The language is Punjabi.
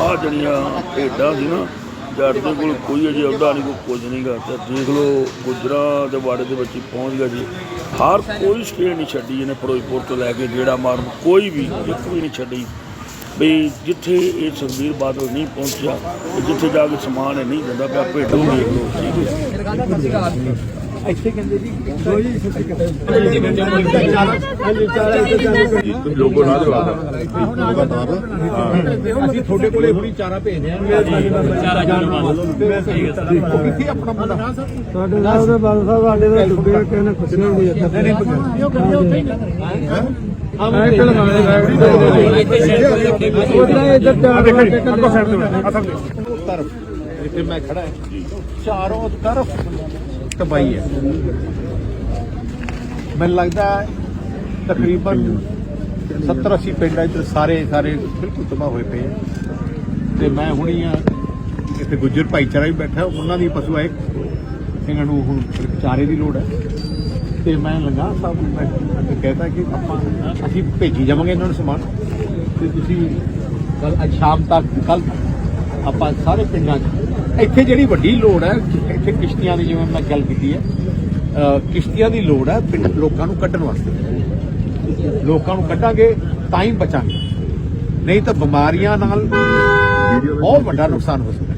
ਆ ਜਿਹੜੀਆਂ ਭੇਡਾਂ ਸੀ ਨਾ, ਜੱਟ ਦੇ ਕੋਲ ਕੋਈ ਅਜੇ ਅਹੁਦਾ ਨਹੀਂ, ਕੋਈ ਕੁਝ ਨਹੀਂ ਗਾ। ਦੇਖ ਲਓ, ਗੁਜਰਾਂ ਦੇ ਬਾੜੇ ਦੇ ਵਿੱਚ ਹੀ ਪਹੁੰਚ ਗਿਆ ਜੀ। ਹਰ ਕੋਈ ਸਟੇਟ ਨਹੀਂ ਛੱਡੀ ਇਹਨੇ ਫਿਰੋਜ਼ਪੁਰ ਤੋਂ ਲੈ ਕੇ ਜਿਹੜਾ ਮਾਰਨ, ਕੋਈ ਵੀ, ਇੱਕ ਵੀ ਨਹੀਂ ਛੱਡੀ। ਵੀ ਜਿੱਥੇ ਇਹ ਸੁਖਬੀਰ ਬਾਦਲ ਨਹੀਂ ਪਹੁੰਚਿਆ ਜਿੱਥੇ ਜਾ ਕੇ ਸਮਾਨ ਇਹ ਨਹੀਂ ਦਿੰਦਾ ਪਿਆ, ਭੇਡਾਂ ਦੇਖ ਲਓ। ਠੀਕ ਹੈ ਲੋਗੋ ਨਾ ਦਵਾ ਅਸੀਂ ਤੁਹਾਡੇ ਕੋਲੇ ਹੁਣੀ ਚਾਰਾ ਭੇਜਦੇ ਆਂ ਚਾਰਾ ਕਿੱਥੇ ਆਪਣਾ ਮੁੰਡਾ ਸਾਡੇ ਨਾਲ ਉਹਦੇ ਬਾਦਲ ਸਾਹਿਬ ਸਾਡੇ ਦਾ ਡੁੱਬੇ ਨੇ ਕੁਛ ਨਹੀਂ ਇੱਥੇ ਐ ਕਿ ਲਗਾਣੇ ਉਹਦਾ ਇੱਧਰ ਚਾਰ ਤਰਫ ਜਿੱਥੇ ਮੈਂ ਖੜਾ ਹਾਂ ਚਾਰੋਂ ਤਰਫ ਤਬਾਈ ਹੈ। ਮੈਨੂੰ ਲੱਗਦਾ ਤਕਰੀਬਨ 70 80 ਪਿੰਡ ਇੱਧਰ ਸਾਰੇ ਸਾਰੇ ਬਿਲਕੁਲ ਤਬਾਹ ਹੋਏ ਪਏ ਤੇ ਮੈਂ ਹੁਣੀ ਆ, ਇੱਥੇ ਗੁੱਜਰ ਭਾਈਚਾਰਾ ਵੀ ਬੈਠਾ, ਉਹਨਾਂ ਦੀ ਪਸ਼ੂ ਆਏ ਇਹਨਾਂ ਨੂੰ ਹੁਣ ਚਾਰੇ ਦੀ ਲੋੜ ਹੈ ਤੇ ਮੈਂ ਲੰਗਾ ਸਾਹਿਬ ਨੂੰ ਮੈਂ ਕਹਿਤਾ ਕਿ ਆਪਾਂ ਅਸੀਂ ਭੇਜੀ ਜਾਵਾਂਗੇ ਇਹਨਾਂ ਨੂੰ ਸਮਾਨ। ਤੇ ਤੁਸੀਂ ਕੱਲ ਅੱਜ ਸ਼ਾਮ ਤੱਕ ਕੱਲ ਆਪਾਂ ਸਾਰੇ ਪਿੰਡਾਂ 'ਚ ਇੱਥੇ ਜਿਹੜੀ ਵੱਡੀ ਲੋੜ ਹੈ ਇੱਥੇ ਕਿਸ਼ਤੀਆਂ ਦੀ ਜਿਵੇਂ ਮੈਂ ਗੱਲ ਕੀਤੀ ਹੈ ਕਿਸ਼ਤੀਆਂ ਦੀ ਲੋੜ ਹੈ ਪਿੰਡ ਲੋਕਾਂ ਨੂੰ ਕੱਢਣ ਵਾਸਤੇ। ਲੋਕਾਂ ਨੂੰ ਕੱਢਾਂਗੇ ਤਾਂ ਹੀ ਬਚਾਂਗੇ। ਨਹੀਂ ਤਾਂ ਬਿਮਾਰੀਆਂ ਨਾਲ ਬਹੁਤ ਵੱਡਾ ਨੁਕਸਾਨ ਹੋ ਸਕਦਾ